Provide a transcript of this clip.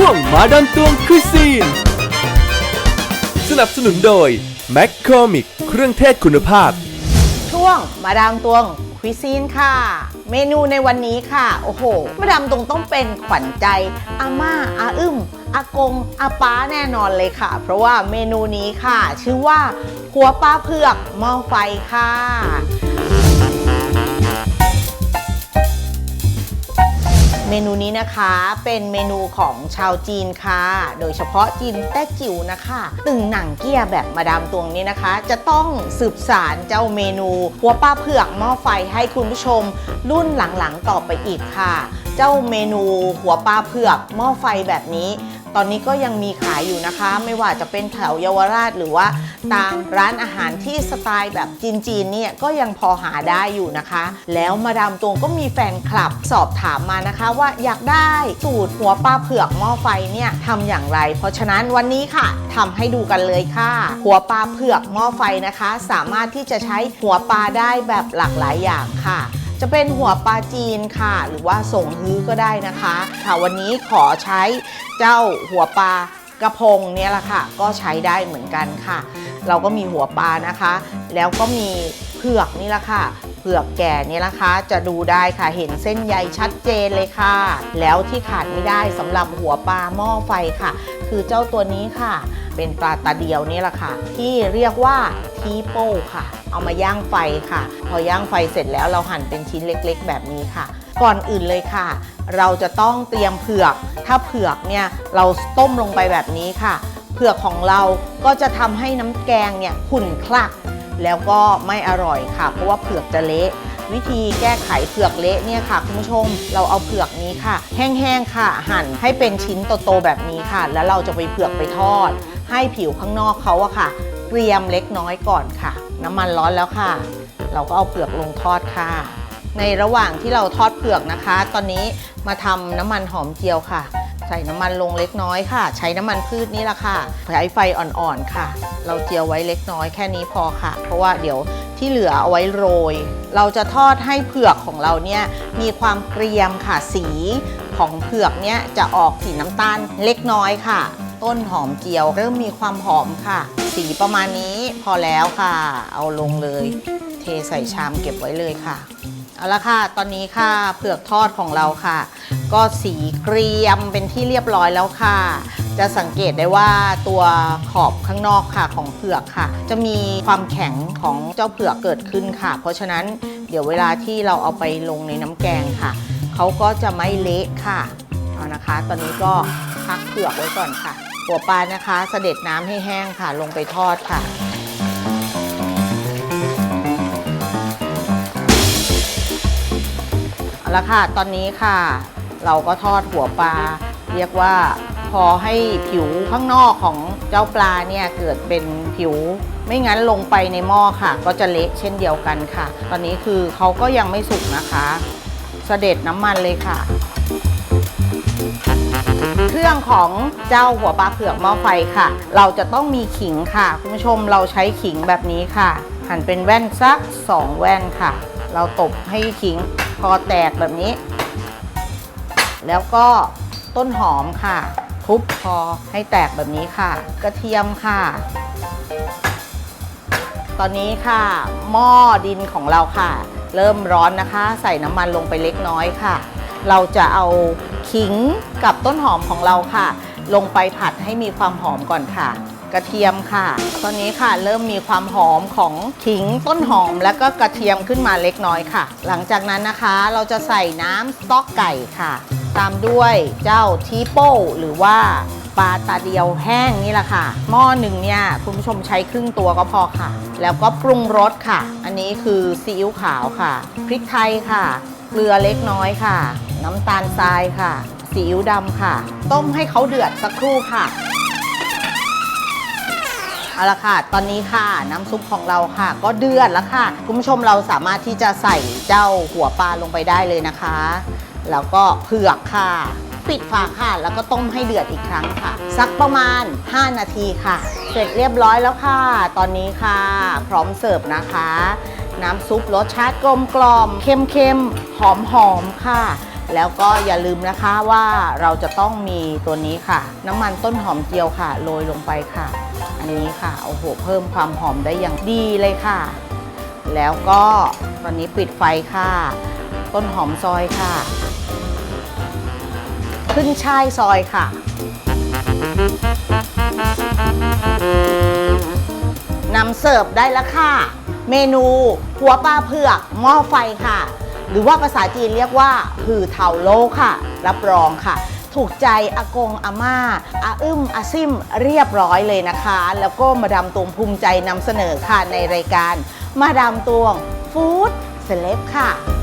ช่วงมาดามตวงคุยซีน สนับสนุนโดยแม c คอมิกเครื่องเทศคุณภาพ ช่วงมาดามตวงควิซีนค่ะ เมนูในวันนี้ค่ะ โอ้โห มาดามตวงต้องเป็นขวัญใจอาม่าอาอึ้มอากงอาป้าแน่นอนเลยค่ะ เพราะว่าเมนูนี้ค่ะ ชื่อว่าหัวปลาเผือกหม้อไฟค่ะ เมนูนี้นะคะเป็นเมนูของชาวจีนค่ะ โดยเฉพาะจีนแต้จิ๋วนะคะตึงหนังเกี้ยแบบมาดามตวงนี้นะคะ จะต้องสืบสารเจ้าเมนูหัวปลาเผือกหม้อไฟให้คุณผู้ชมรุ่นหลังๆต่อไปอีกค่ะ เจ้าเมนูหัวปลาเผือกหม้อไฟแบบนี้ ตอนนี้ก็ยังมีขายอยู่นะคะ ไม่ว่าจะเป็นแถวเยาวราชหรือว่าตามร้านอาหารที่สไตล์แบบจีนๆเนี่ยก็ยังพอหาได้อยู่นะคะ แล้วมาดามตวงก็มีแฟนคลับสอบถามมานะคะ ว่าอยากได้สูตรหัวปลาเผือกหม้อไฟเนี่ยทำอย่างไร เพราะฉะนั้นวันนี้ค่ะทำให้ดูกันเลยค่ะ หัวปลาเผือกหม้อไฟนะคะ สามารถที่จะใช้หัวปลาได้แบบหลากหลายอย่างค่ะ จะเป็นหัวปลาจีนค่ะ หรือว่าส่งฮื้อก็ได้นะคะ ค่ะวันนี้ขอใช้เจ้าหัวปลากระพงเนี่ยแหละค่ะ ก็ใช้ได้เหมือนกันค่ะ เราก็มีหัวปลานะคะ แล้วก็มีเผือกนี่แหละค่ะเผือกแก่นี่นะคะ จะดูได้ค่ะเห็นเส้นใยชัดเจนเลยค่ะ แล้วที่ขาดไม่ได้สำหรับหัวปลาหม้อไฟค่ะ คือเจ้าตัวนี้ค่ะ เป็นปลาตาเดียวนี่แหละค่ะ ที่เรียกว่าทีโป้ค่ะ เอามาย่างไฟค่ะ พอย่างไฟเสร็จแล้วเราหั่นเป็นชิ้นเล็กๆ แบบนี้ค่ะ ก่อนอื่นเลยค่ะ เราจะต้องเตรียมเผือก ถ้าเผือกเนี่ยเราต้มลงไปแบบนี้ค่ะ เผือกของเราก็จะทำให้น้ำแกงเนี่ยขุ่นคลัก แล้วก็ไม่อร่อยค่ะ เพราะว่าเผือกจะเละวิธีแก้ไขเผือกเละเนี่ยค่ะคุณผู้ชม เราเอาเผือกนี้ค่ะ แห้งๆค่ะ หั่นให้เป็นชิ้นโตๆแบบนี้ค่ะ แล้วเราจะไปเผือกไปทอด ให้ผิวข้างนอกเขาอะค่ะ เกรียมเล็กน้อยก่อนค่ะ น้ำมันร้อนแล้วค่ะ เราก็เอาเผือกลงทอดค่ะ ในระหว่างที่เราทอดเผือกนะคะ ตอนนี้มาทำน้ำมันหอมเจียวค่ะ ใส่น้ำมันลงเล็กน้อยค่ะ ใช้น้ำมันพืชนี่แหละค่ะใช้ไฟอ่อนๆค่ะ เราเจียวไว้เล็กน้อยแค่นี้พอค่ะ เพราะว่าเดี๋ยวที่เหลือเอาไว้โรย เราจะทอดให้เผือกของเราเนี่ยมีความเกรียมค่ะสีของเผือกเนี่ยจะออกสีน้ำตาลเล็กน้อยค่ะ ต้นหอมเจียว เริ่มมีความหอมค่ะ สีประมาณนี้พอแล้วค่ะ เอาลงเลย เทใส่ชามเก็บไว้เลยค่ะเอาละค่ะ ตอนนี้ค่ะเผือกทอดของเราค่ะ ก็สีเกรียมเป็นที่เรียบร้อยแล้วค่ะ จะสังเกตได้ว่าตัวขอบข้างนอกค่ะของเผือกค่ะ จะมีความแข็งของเจ้าเผือกเกิดขึ้นค่ะ เพราะฉะนั้นเดี๋ยวเวลาที่เราเอาไปลงในน้ำแกงค่ะ เขาก็จะไม่เละค่ะเอานะคะ ตอนนี้ก็ พักเผือกไว้ก่อนค่ะ หัวปลานะคะ เสด็จน้ำให้แห้งค่ะ ลงไปทอดค่ะ เอาละค่ะ ตอนนี้ค่ะ เราก็ทอดหัวปลา เรียกว่าพอให้ผิวข้างนอกของเจ้าปลาเนี่ยเกิดเป็นผิว ไม่งั้นลงไปในหม้อค่ะ ก็จะเละเช่นเดียวกันค่ะ ตอนนี้คือเขาก็ยังไม่สุกนะคะ เสด็จน้ำมันเลยค่ะ เครื่องของเจ้าหัวปลาเผือกหม้อไฟค่ะ เราจะต้องมีขิงค่ะ คุณผู้ชมเราใช้ขิงแบบนี้ค่ะ หั่นเป็นแว่นสัก 2 แว่นค่ะ เราตบให้ขิงพอแตกแบบนี้ แล้วก็ต้นหอมค่ะ ทุบพอให้แตกแบบนี้ค่ะ กระเทียมค่ะ ตอนนี้ค่ะ หม้อดินของเราค่ะ เริ่มร้อนนะคะ ใส่น้ำมันลงไปเล็กน้อยค่ะ เราจะเอาขิงกับต้นหอมของเราค่ะ ลงไปผัดให้มีความหอมก่อนค่ะ กระเทียมค่ะ ตอนนี้ค่ะเริ่มมีความหอมของขิงต้นหอมแล้วก็กระเทียมขึ้นมาเล็กน้อยค่ะ หลังจากนั้นนะคะเราจะใส่น้ำสต๊อกไก่ค่ะ ตามด้วยเจ้าทีโป้หรือว่าปลาตาเดียวแห้งนี่แหละค่ะ หม้อหนึ่งเนี่ยคุณผู้ชมใช้ครึ่งตัวก็พอค่ะ แล้วก็ปรุงรสค่ะ อันนี้คือซีอิ๊วขาวค่ะ พริกไทยค่ะ เกลือเล็กน้อยค่ะ น้ำตาลทรายค่ะซีอิ๊วดำค่ะ ต้มให้เขาเดือดสักครู่ค่ะเอาละค่ะ ตอนนี้ค่ะน้ำซุปของเราค่ะ ก็เดือดแล้วค่ะ คุณผู้ชมเราสามารถที่จะใส่เจ้าหัวปลาลงไปได้เลยนะคะ แล้วก็เผือกค่ะ ปิดฝาค่ะ แล้วก็ต้มให้เดือดอีกครั้งค่ะ สักประมาณ 5 นาทีค่ะ เสร็จเรียบร้อยแล้วค่ะ ตอนนี้ค่ะ พร้อมเสิร์ฟนะคะ น้ำซุปรสชาติกลมกล่อม เค็มๆ หอมๆ ค่ะ แล้วก็อย่าลืมนะคะว่าเราจะต้องมีตัวนี้ค่ะ น้ำมันต้นหอมเจียวค่ะโรยลงไปค่ะ อันนี้ค่ะโอ้โหเพิ่มความหอมได้อย่างดีเลยค่ะ แล้วก็ตอนนี้ปิดไฟค่ะ ต้นหอมซอยค่ะขึ้นช่ายซอยค่ะ นำเสิร์ฟได้แล้วค่ะ เมนูหัวปลาเผือกหม้อไฟค่ะ หรือว่าภาษาจีนเรียกว่าหือเถาโลค่ะ รับรองค่ะ ถูกใจอากงอาม่าอาอึ้มอาซิมเรียบร้อยเลยนะคะ แล้วก็มาดามตวงภูมิใจนำเสนอค่ะในรายการ มาดามตวงฟู้ดเซเลบค่ะ